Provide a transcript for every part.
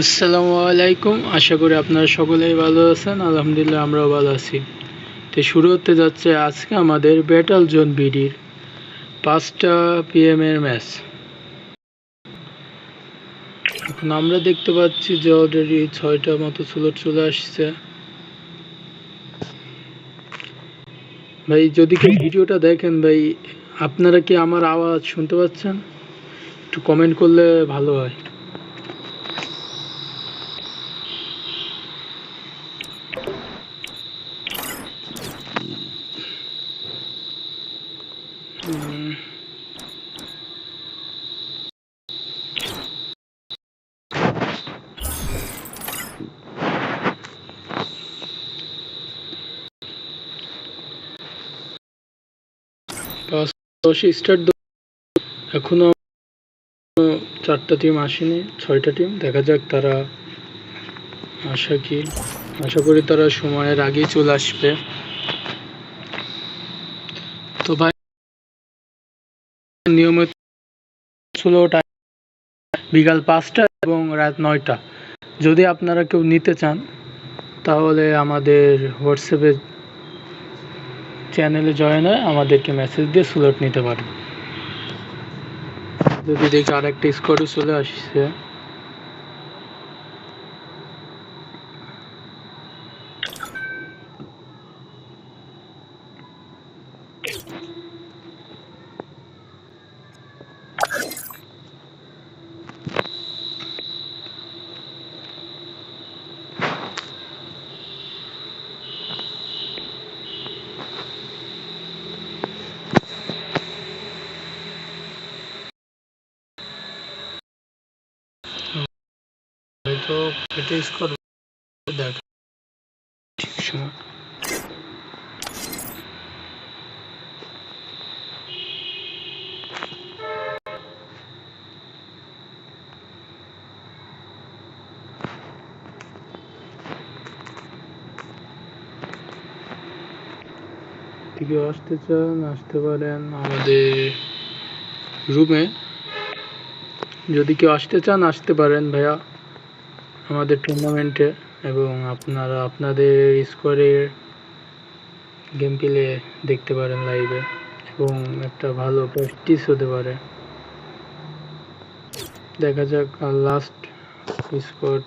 আসসালামু আলাইকুম। আশা করি আপনারা সকলেই ভালো আছেন। আলহামদুলিল্লাহ, আমরাও ভালো আছি। তো শুরু হতে যাচ্ছে আজকে আমাদের ব্যাটাল জোন বিডির পাঁচটা পিএম এর ম্যাচ এখন আমরা দেখতে পাচ্ছি যে অলরেডি ছয়টা মতো স্লট চলে আসছে। ভাই, যদি কেউ ভিডিওটা দেখেন ভাই, আপনারা কি আমার আওয়াজ শুনতে পাচ্ছেন? একটু কমেন্ট করলে ভালো হয়। দশে স্টার্ট এখনও চারটা টিম আসেনি, ছয়টা টিম দেখা যাক তারা আশা কি, আশা করি তারা সময়ের চলে আসবে। তো ভাই, নিয়মিত ছিল বিকাল পাঁচটা এবং রাত নয়টা। যদি আপনারা কেউ নিতে চান, তাহলে আমাদের হোয়াটসঅ্যাপে চ্যানেলে জয়েন হয়, আমাদেরকে মেসেজ দিয়ে স্লট নিতে পারেন যদি দেখি আরেকটা স্কোয়াডও চলে আসছে। থেকে আসতে চান আসতে পারেন আমাদের রুমে যদি কেউ আসতে চান আসতে পারেন ভাইয়া। আমাদের টুর্নামেন্টে এবং আপনারা আপনাদের স্কোয়ারের গেম প্লে দেখতে পারেন লাইভে এবং একটা ভালো প্র্যাকটিস হতে পারে। দেখা যাক লাস্ট স্কোয়াড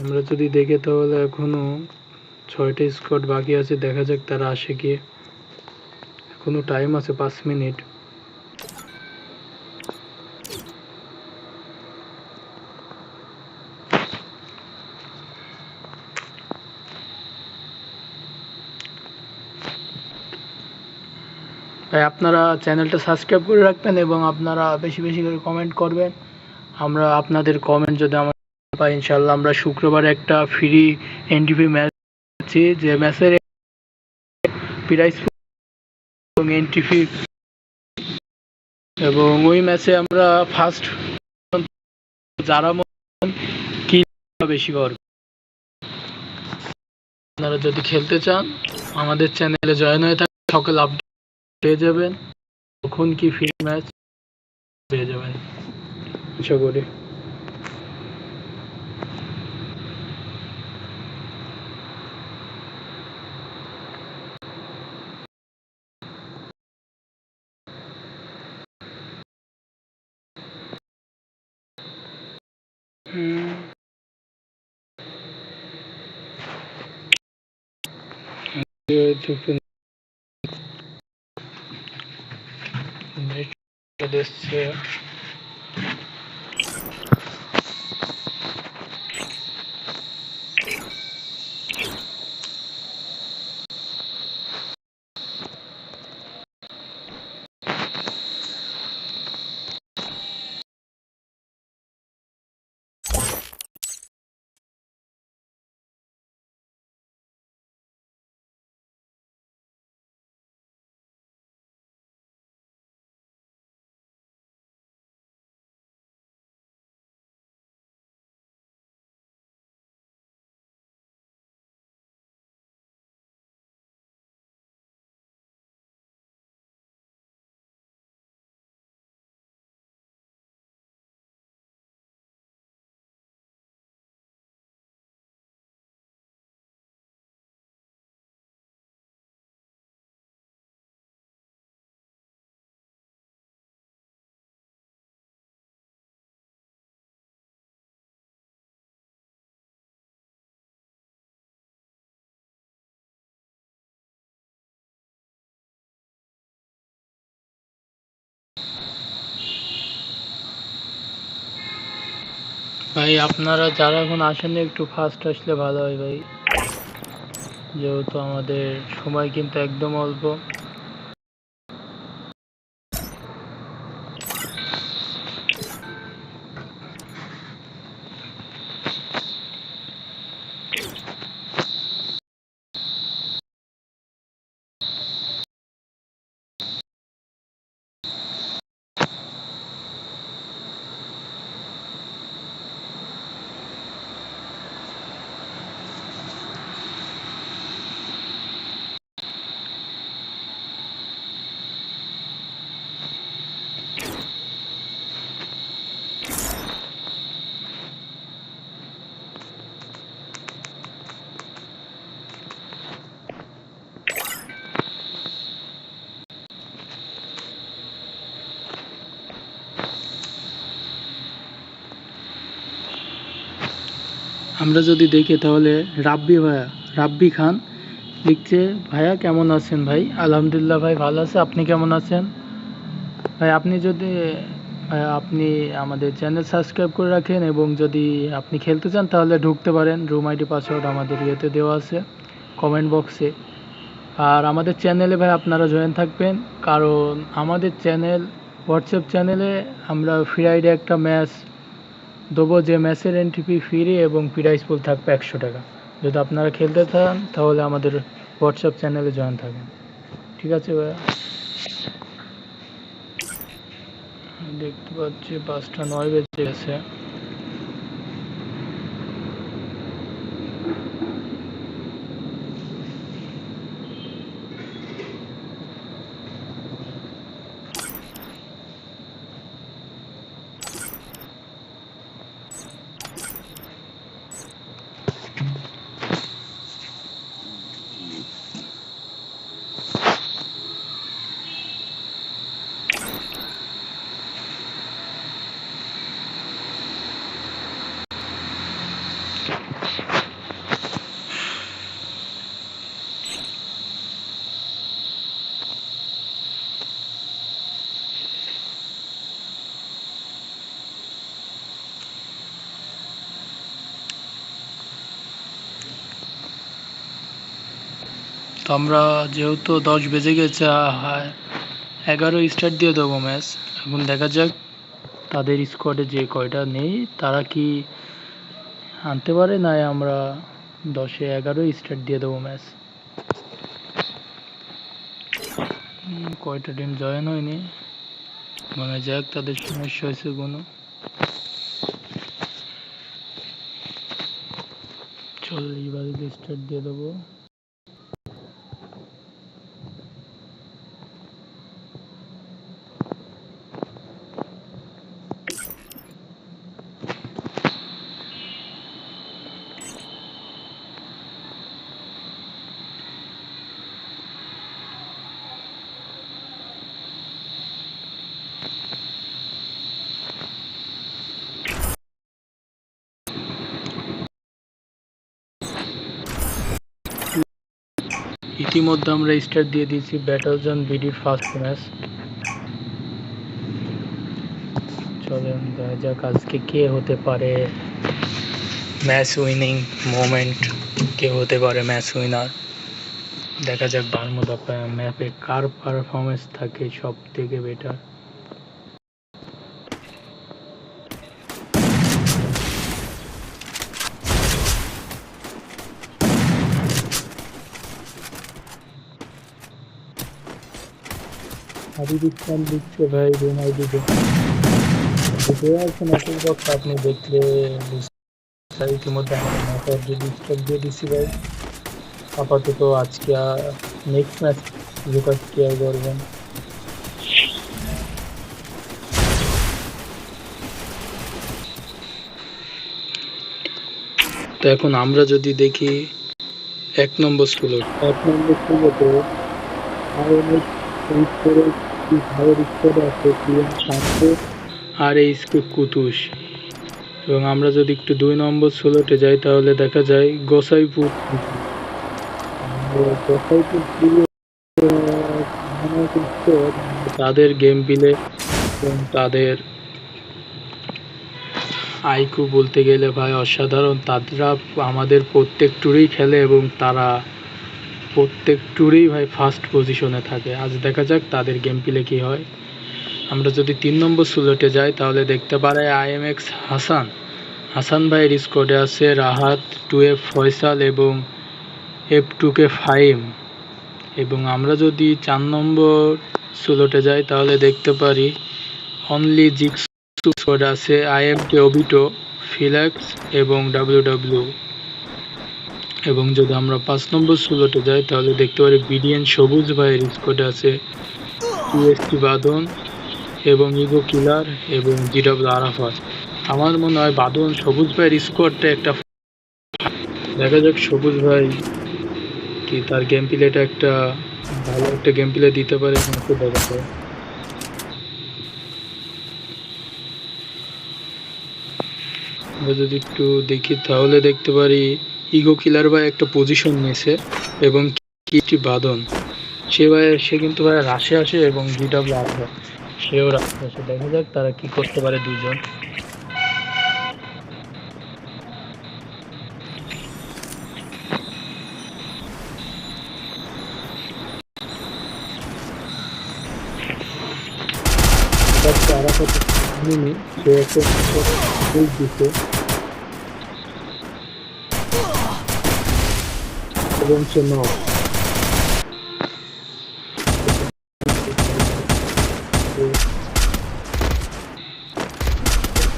আমরা যদি দেখে তাহলে এখনও ছয়টা স্কোয়াড বাকি আছে, দেখা যাক তারা আসে কি। এখনও টাইম আছে পাঁচ মিনিট তাই আপনারা চ্যানেলটা সাবস্ক্রাইব করে রাখবেন এবং আপনারা বেশি বেশি করে কমেন্ট করবেন। আমরা আপনাদের কমেন্ট যদি আমরা পাই ইনশাল্লাহ আমরা শুক্রবার একটা ফ্রি এনটিভি ম্যাচ আছে, যে ম্যাচের প্রাইস এবং এনটিভি এবং ওই ম্যাচে আমরা ফার্স্ট যারা কি বেশি করবে আপনারা যদি খেলতে চান, আমাদের চ্যানেলে জয়েন হয়ে থাকেন সকল আপডেট পেয়ে যাবেন। কখন কি ফ্রি ম্যাচ পেয়ে যাবেন। আশা করি। হুম। চলে এসছে ভাই, আপনারা যারা এখন আসেন একটু ফাস্ট আসলে ভালো হয় ভাই। যেহেতু আমাদের সময় কিন্তু একদম অল্প। আমরা যদি দেখি তাহলে রাব্বি ভাইয়া, রাব্বি খান লিখছে, ভাইয়া কেমন আছেন ভাই? আলহামদুলিল্লাহ ভাই ভালো আছে। আপনি কেমন আছেন? ভাই, আপনি যদি, ভাইয়া, আপনি আমাদের চ্যানেল সাবস্ক্রাইব করে রাখেন এবং যদি আপনি খেলতে চান তাহলে ঢুকতে পারেন। রুম আইডি, পাসওয়ার্ড আমাদের ইয়েতে দেওয়া আছে, কমেন্ট বক্সে। আর আমাদের চ্যানেলে ভাই আপনারা জয়েন থাকবেন। কারণ আমাদের চ্যানেল, হোয়াটসঅ্যাপ চ্যানেলে আমরা ফ্রাইডে একটা ম্যাচ দেবো যে ম্যাচের এন্ট্রি ফ্রি এবং প্রাইস পুল থাকবে একশো টাকা। যদি আপনারা খেলতে চান, তাহলে আমাদের হোয়াটসঅ্যাপ চ্যানেলে জয়েন থাকেন ঠিক আছে ভাইয়া? দেখতে পাচ্ছি পাঁচটা নয় বেজে গেছে। তো আমরা যেহেতু দশ বেজে গেছে এগারো স্টার্ট দিয়ে দেবো ম্যাচ এখন দেখা যাক তাদের স্কোয়াডে যে কয়টা নেই, তারা কি আনতে পারে না আমরা দশে এগারো স্টার্ট দিয়ে দেবো ম্যাচ কয়টা টিম জয়েন হয়নি? মনে যাক, তাদের সমস্যা হয়েছে কোনো। চল্লিশ বাজে স্টার্ট দিয়ে দেবো। ইতিমধ্যে আমরা স্টার্ট দিয়ে দিয়েছি ব্যাটল জন বিডির ফার্স্ট ম্যাচ চলেন, দেখা যাক আজকে কে হতে পারে ম্যাচ উইনিং মোমেন্ট কে হতে পারে ম্যাচ উইনার দেখা যাক বারমুদা ম্যাপে কার পারফরমেন্স থাকে সব থেকে বেটার হাবিবিস্তান দিচ্ছে ভাই রুম আইডি ভিডিও আছে মেসেজ বক্স আপনি দেখলে ইতিমধ্যে আমাদের ম্যাপের যদি স্টক দিয়ে দিচ্ছি ভাই আপাতত আজকে নেক্সট ম্যাচ লুকাস কেয়ার করবেন তো এখন আমরা যদি দেখি এক নম্বর স্কুল এক নম্বর স্কুলতে আর এই স্কুল কুতুস এবং আমরা যদি একটু দুই নম্বর ষোলোতে যাই, তাহলে দেখা যায় গোসাইপুর। তাদের গেম পিলে এবং তাদের আইকু বলতে গেলে ভাই অসাধারণ। তারা আমাদের প্রত্যেক ট্যুরেই খেলে এবং তারা প্রত্যেক ট্যুরেই ভাই ফার্স্ট পজিশনে থাকে। আজ দেখা যাক তাদের গেম প্লে কী হয়। আমরা যদি তিন নম্বর স্লটে যাই, তাহলে দেখতে পারে আইএমএক্স হাসান। হাসান ভাইয়ের স্কোয়াডে আছে রাহাত টু এফ ফয়সাল এবং এফ টু কে ফাইম এবং আমরা যদি চার নম্বর স্লটে যাই, তাহলে দেখতে পারি অনলি জিক্স স্কোয়াড আছে আইএম কে ওবিটো ফিলাক্স এবং ডাব্লিউ ডাব্লিউ এবং যদি আমরা পাঁচ নম্বর স্লটে যাই, তাহলে দেখতে পারি বিডিএন সবুজ ভাইয়ের স্কোয়াডে আছে। টিএসটি বাদন এবং ইগো কিলার এবং জিডব্লিউ আরাফাত। আমার মনে হয় বাদন সবুজ ভাইয়ের স্কোয়াডটা একটা দেখা যাক সবুজ ভাই কি তার গেম প্লেটা একটা ভালো একটা গেম প্লে দিতে পারে নাকি দেখা যায় আমরা যদি একটু দেখি, তাহলে দেখতে পারি ইগো কিলার ভাই একটা পজিশন নিয়েছে এবং কিটি বাদন সে ভাই, সে কিন্তু ভাই রাশে আসে এবং জিডব্লিউ আসে। সেও রাশে আসে। দেখা যাক তারা কি করতে পারে দুজন সে একটা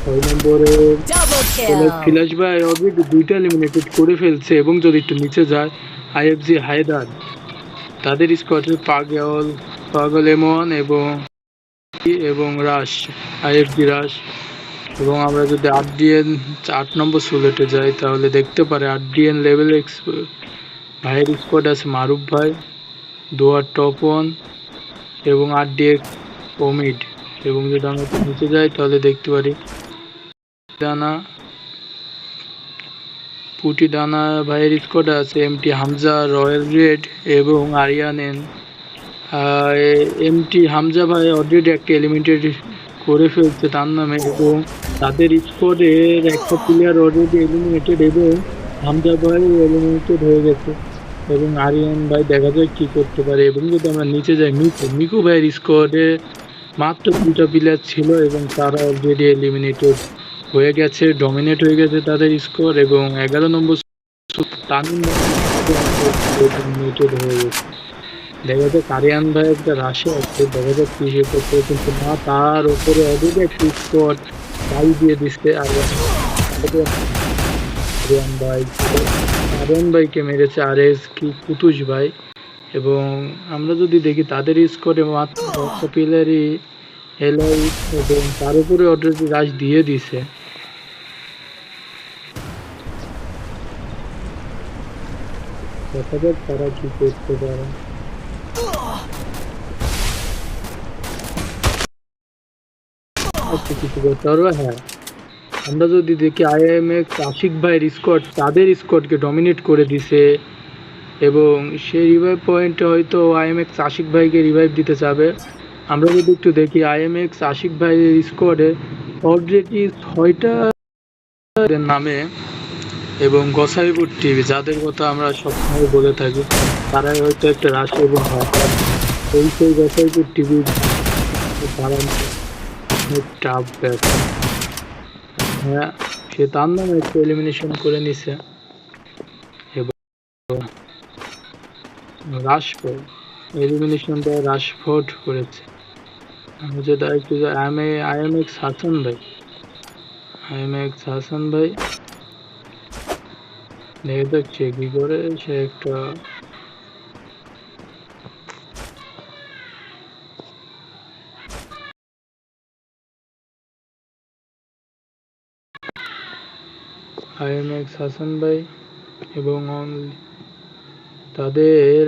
ছয় নম্বরে ফিলাস ভাই অলরেডি দুইটা এলিমিনেটেড করে ফেলছে এবং যদি একটু নিচে যায় আইএফজি হায়দার তাদের স্কোয়াডে পাগল পাগল এমন এবং এবং রাশ আইএফজি রাশ এবং আমরা যদি আরডিএন আট নম্বর সুলেটে যাই তাহলে দেখতে পারে আরডিএন লেভেল এক্স ভাইয়ের স্কোয়াড আছে মারুফ ভাই, দোয়ার টপ ওয়ান এবং আরডিএক্স ওমিড এবং যদি আমরা একটু নিচে যাই, তাহলে দেখতে পারি দানা পুটি দানা ভাইয়ের স্কোয়াড আছে এমটি হামজা রয়্যাল রেড এবং আরিয়ানেন এমটি হামজা ভাই অলরেডি একটা এলিমিনেটেড করে ফেলছে তার নামে এবং তাদের স্কোয়াডের একটা প্লেয়ার অলরেডি এলিমিনেটেড এবং হামজা ভাই এলিমিনেটেড হয়ে গেছে। এবং আরিয়ান ভাই দেখা যায় কি করতে পারে এবং যদি আমরা নিচে যাই, মিকু মিকু ভাইয়ের স্কোয়াডে মাত্র দুটা প্লেয়ার ছিল এবং তারা অলরেডি এলিমিনেটেড হয়ে গেছে ডমিনেট হয়ে গেছে তাদের স্কোর এবং এগারো নম্বর তামিম হয়ে গেছে। দেখা যায় কারিয়ান ভাই একটা রাশে আছে, দেখা যায় সে করতে কিন্তু না, তার উপরে অলরেডি একটি স্কোর তাই দিয়ে দিচ্ছে আর আরিয়ান ভাই আরিয়ান ভাইকে মেরেছে আর এস কি কুতুস ভাই। এবং আমরা যদি দেখি তাদের স্কোরে মাত্র একটা প্লেয়ারই এলাই এবং তার উপরে অলরেডি রাশ দিয়ে দিছে। দেখা যাক তারা কি করতে পারে। আচ্ছা, কিছু করতে পারবে? হ্যাঁ। আমরা যদি দেখি আইএমএক্স আশিক ভাইয়ের স্কোয়াড তাদের স্কোয়াডকে ডমিনেট করে দিছে, এবং সেই রিভাইভ পয়েন্টে হয়তো আইএমএক্স আশিক ভাইকে রিভাইভ দিতে চাবে। আমরা যদি একটু দেখি আইএমএক্স আশিক ভাইয়ের স্কোয়াডে অলরেডি ছয়টা নামে এবং গোসাইপুর টিভি যাদের কথা আমরা সবসময় বলে থাকি, তারাই হয়তো একটা রাশি এবং এই সেই গোসাইপুর টিভি টাফ ব্যাপার হ্যাঁ সে তার নামে একটু এলিমিনেশন করে নিছে। রাশফোর্ড এলিমিনেশনটা রাশফোর্ড করেছে। আমি যদি একটু I M I M X Hasan ভাই। আই এম এক্স হাসান ভাই। দেখে দেখছে কি করে, সে একটা আইএমএক্স হাসান এবং তাদের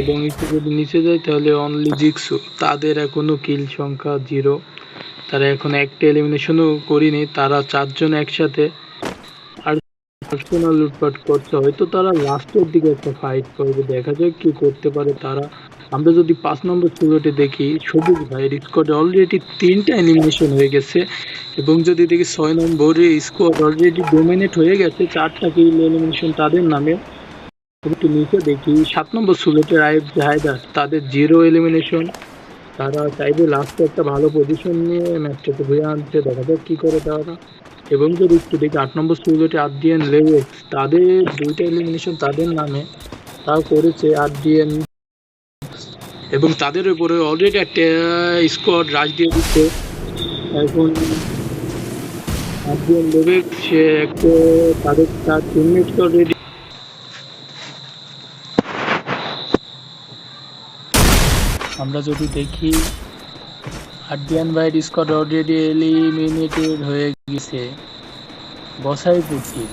এবং একটু যদি নিচে যায় তাহলে অনলি জিক্সু। তাদের এখনও কিল সংখ্যা জিরো তারা এখন একটা এলিমিনেশনও করিনি। তারা চারজন একসাথে আর পার্সোনাল লুটপাট করছে। হয়তো তারা লাস্টের দিকে একটা ফাইট করবে। দেখা যাক কি করতে পারে তারা। আমরা যদি পাঁচ নম্বর স্লোটে দেখি, সবুজ ভাইয়ের স্কোয়াড অলরেডি তিনটা এলিমিনেশন হয়ে গেছে এবং যদি দেখি ছয় নম্বরে স্কোয়াড অলরেডি ডোমিনেট হয়ে গেছে, চারটা কিল এলিমিনেশন তাদের নামে। একটু নিচে দেখি, সাত নম্বর স্লোটের আইব জাহেদার, তাদের জিরো এলিমিনেশন তারা চাইবে লাস্টে একটা ভালো পজিশন নিয়ে ম্যাচটাকে ঘুরে আনতে, দেখা যাক কী করে তারা। এবং যদি একটু দেখি, আট নম্বর স্কুলটি আরডিএন লেভেক্স তাদের দুইটা এলিমিনেশন তাদের নামে। তাও করেছে আরডিএন এবং তাদের উপরে অলরেডি একটা স্কোয়াড রাশ দিয়ে দিচ্ছে। এখন আরডিএন লেভেক্স সে একটা তাদের, তার টিমমেটকে অলরেডি আমরা যদি দেখি আরডিয়ান বাইট স্কোয়াড অলরেডি এলিমিনেটেড হয়ে গেছে। বসাই পুটির